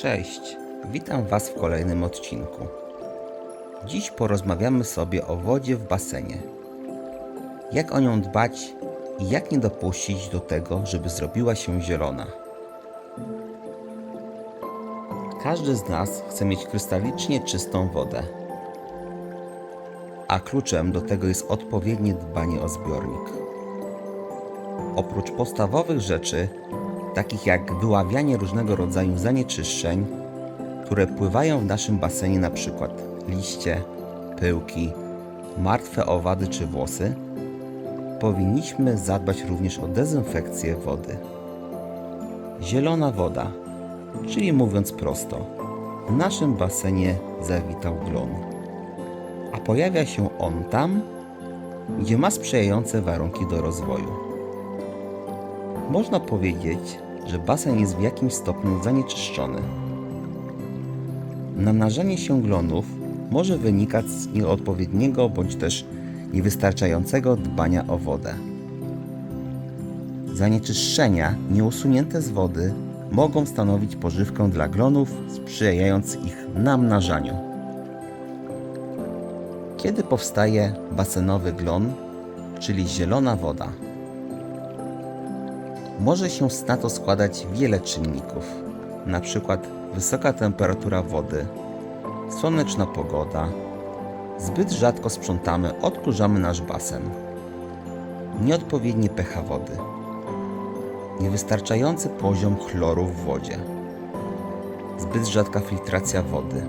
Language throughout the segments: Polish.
Cześć, witam Was w kolejnym odcinku. Dziś porozmawiamy sobie o wodzie w basenie. Jak o nią dbać i jak nie dopuścić do tego, żeby zrobiła się zielona. Każdy z nas chce mieć krystalicznie czystą wodę. A kluczem do tego jest odpowiednie dbanie o zbiornik. Oprócz podstawowych rzeczy, takich jak wyławianie różnego rodzaju zanieczyszczeń, które pływają w naszym basenie, przykład liście, pyłki, martwe owady czy włosy, powinniśmy zadbać również o dezynfekcję wody. Zielona woda, czyli mówiąc prosto, w naszym basenie zawitał glon. A pojawia się on tam, gdzie ma sprzyjające warunki do rozwoju. Można powiedzieć, że basen jest w jakimś stopniu zanieczyszczony. Namnażanie się glonów może wynikać z nieodpowiedniego bądź też niewystarczającego dbania o wodę. Zanieczyszczenia nieusunięte z wody mogą stanowić pożywkę dla glonów, sprzyjając ich namnażaniu. Kiedy powstaje basenowy glon, czyli zielona woda? Może się na to składać wiele czynników, przykład wysoka temperatura wody, słoneczna pogoda, zbyt rzadko sprzątamy, odkurzamy nasz basen, nieodpowiednie pH wody, niewystarczający poziom chloru w wodzie, zbyt rzadka filtracja wody.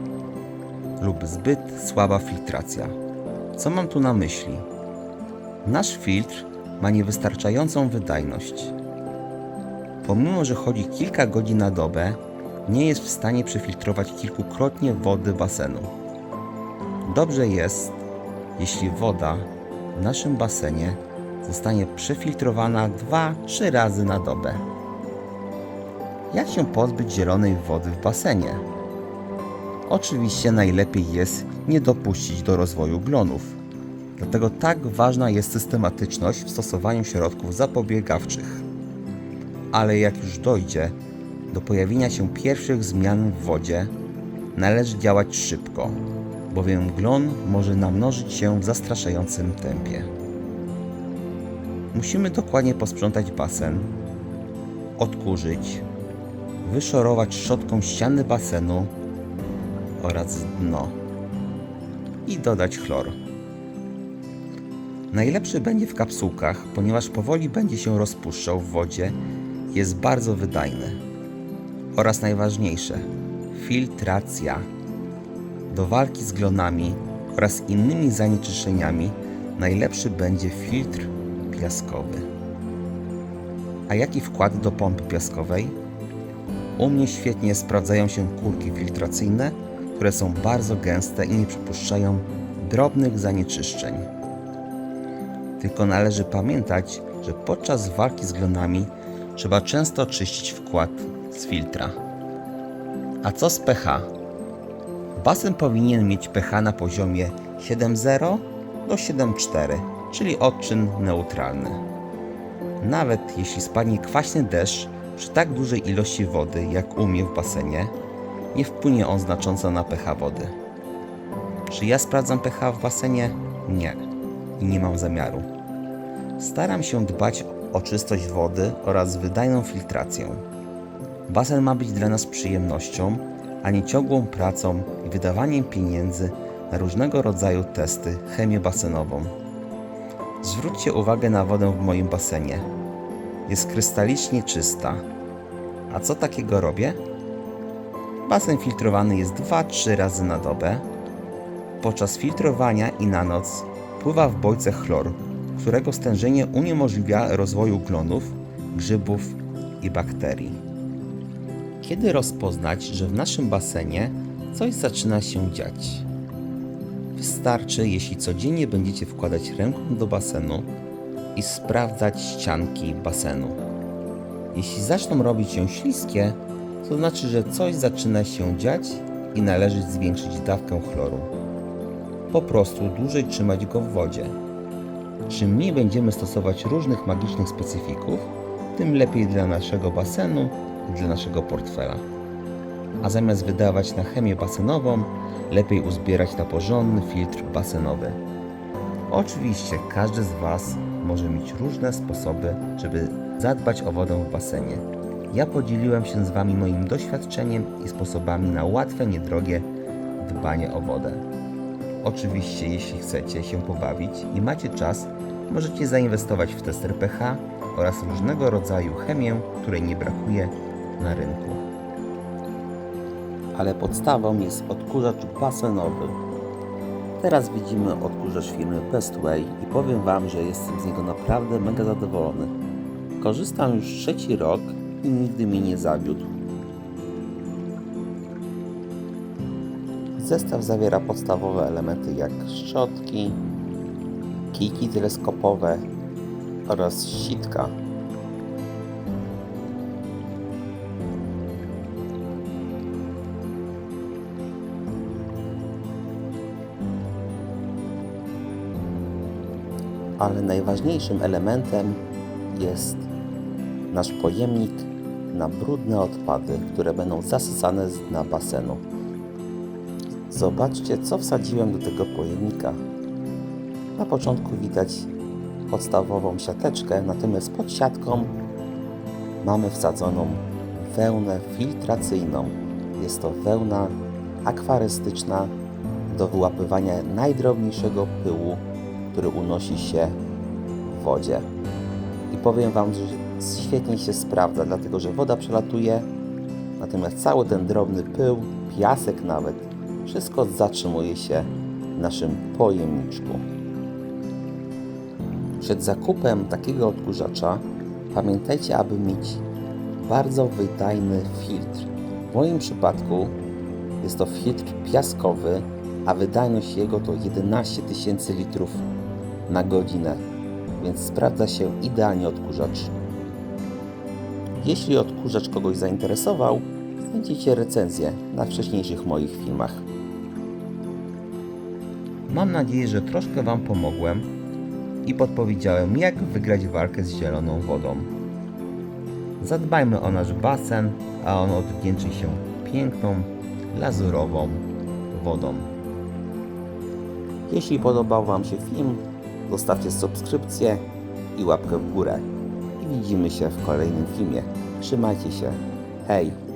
Lub zbyt słaba filtracja. Co mam tu na myśli? Nasz filtr ma niewystarczającą wydajność pomimo że chodzi kilka godzin na dobę, nie jest w stanie przefiltrować kilkukrotnie wody basenu. Dobrze jest, jeśli woda w naszym basenie zostanie przefiltrowana 2-3 razy na dobę. Jak się pozbyć zielonej wody w basenie? Oczywiście najlepiej jest nie dopuścić do rozwoju glonów. Dlatego tak ważna jest systematyczność w stosowaniu środków zapobiegawczych ale jak już dojdzie do pojawienia się pierwszych zmian w wodzie, należy działać szybko, bowiem glon może namnożyć się w zastraszającym tempie. Musimy dokładnie posprzątać basen, odkurzyć, wyszorować szczotką ściany basenu oraz dno i dodać chlor. Najlepszy będzie w kapsułkach, ponieważ powoli będzie się rozpuszczał w wodzie jest bardzo wydajny. Oraz najważniejsze filtracja. Do walki z glonami oraz innymi zanieczyszczeniami najlepszy będzie filtr piaskowy. A jaki wkład do pompy piaskowej? U mnie świetnie sprawdzają się kulki filtracyjne, które są bardzo gęste i nie przypuszczają drobnych zanieczyszczeń. Tylko należy pamiętać, że podczas walki z glonami trzeba często czyścić wkład z filtra. A co z pH? Basen powinien mieć pH na poziomie 7,0 do 7,4, czyli odczyn neutralny. Nawet jeśli spadnie kwaśny deszcz przy tak dużej ilości wody jak u mnie w basenie, nie wpłynie on znacząco na pH wody. Czy ja sprawdzam pH w basenie? Nie. I nie mam zamiaru. Staram się dbać o czystość wody oraz wydajną filtrację. Basen ma być dla nas przyjemnością, a nie ciągłą pracą i wydawaniem pieniędzy na różnego rodzaju testy chemię basenową. Zwróćcie uwagę na wodę w moim basenie. Jest krystalicznie czysta. A co takiego robię? Basen filtrowany jest 2-3 razy na dobę. Podczas filtrowania i na noc pływa w bojce chlor, którego stężenie uniemożliwia rozwoju glonów, grzybów i bakterii. Kiedy rozpoznać, że w naszym basenie coś zaczyna się dziać? Wystarczy, jeśli codziennie będziecie wkładać rękę do basenu i sprawdzać ścianki basenu. Jeśli zaczną robić się śliskie, to znaczy, że coś zaczyna się dziać i należy zwiększyć dawkę chloru. Po prostu dłużej trzymać go w wodzie. Czym mniej będziemy stosować różnych magicznych specyfików, tym lepiej dla naszego basenu i dla naszego portfela. a zamiast wydawać na chemię basenową, lepiej uzbierać na porządny filtr basenowy. Oczywiście każdy z Was może mieć różne sposoby, żeby zadbać o wodę w basenie. Ja podzieliłem się z Wami moim doświadczeniem i sposobami na łatwe, niedrogie dbanie o wodę. Oczywiście, jeśli chcecie się pobawić i macie czas, możecie zainwestować w tester pH oraz różnego rodzaju chemię, której nie brakuje na rynku. Ale podstawą jest odkurzacz basenowy. Teraz widzimy odkurzacz firmy Bestway i powiem Wam, że jestem z niego naprawdę mega zadowolony. Korzystam już trzeci rok i nigdy mi nie zawiódł. Zestaw zawiera podstawowe elementy jak szczotki, kijki teleskopowe oraz sitka. Ale najważniejszym elementem jest nasz pojemnik na brudne odpady, które będą zasycane z dna basenu. Zobaczcie, co wsadziłem do tego pojemnika. Na początku widać podstawową siateczkę, natomiast pod siatką mamy wsadzoną wełnę filtracyjną. Jest to wełna akwarystyczna do wyłapywania najdrobniejszego pyłu, który unosi się w wodzie. I powiem Wam, że świetnie się sprawdza, dlatego że woda przelatuje, natomiast cały ten drobny pył, piasek nawet, wszystko zatrzymuje się w naszym pojemniczku. Przed zakupem takiego odkurzacza pamiętajcie, aby mieć bardzo wydajny filtr. W moim przypadku jest to filtr piaskowy, a wydajność jego to 11 tysięcy litrów na godzinę, więc sprawdza się idealnie odkurzacz. Jeśli odkurzacz kogoś zainteresował, znajdziecie recenzję na wcześniejszych moich filmach. Mam nadzieję, że troszkę Wam pomogłem i podpowiedziałem, jak wygrać walkę z zieloną wodą. Zadbajmy o nasz basen, a on odwdzięczy się piękną, lazurową wodą. Jeśli podobał Wam się film, zostawcie subskrypcję i łapkę w górę. I widzimy się w kolejnym filmie. Trzymajcie się. Hej!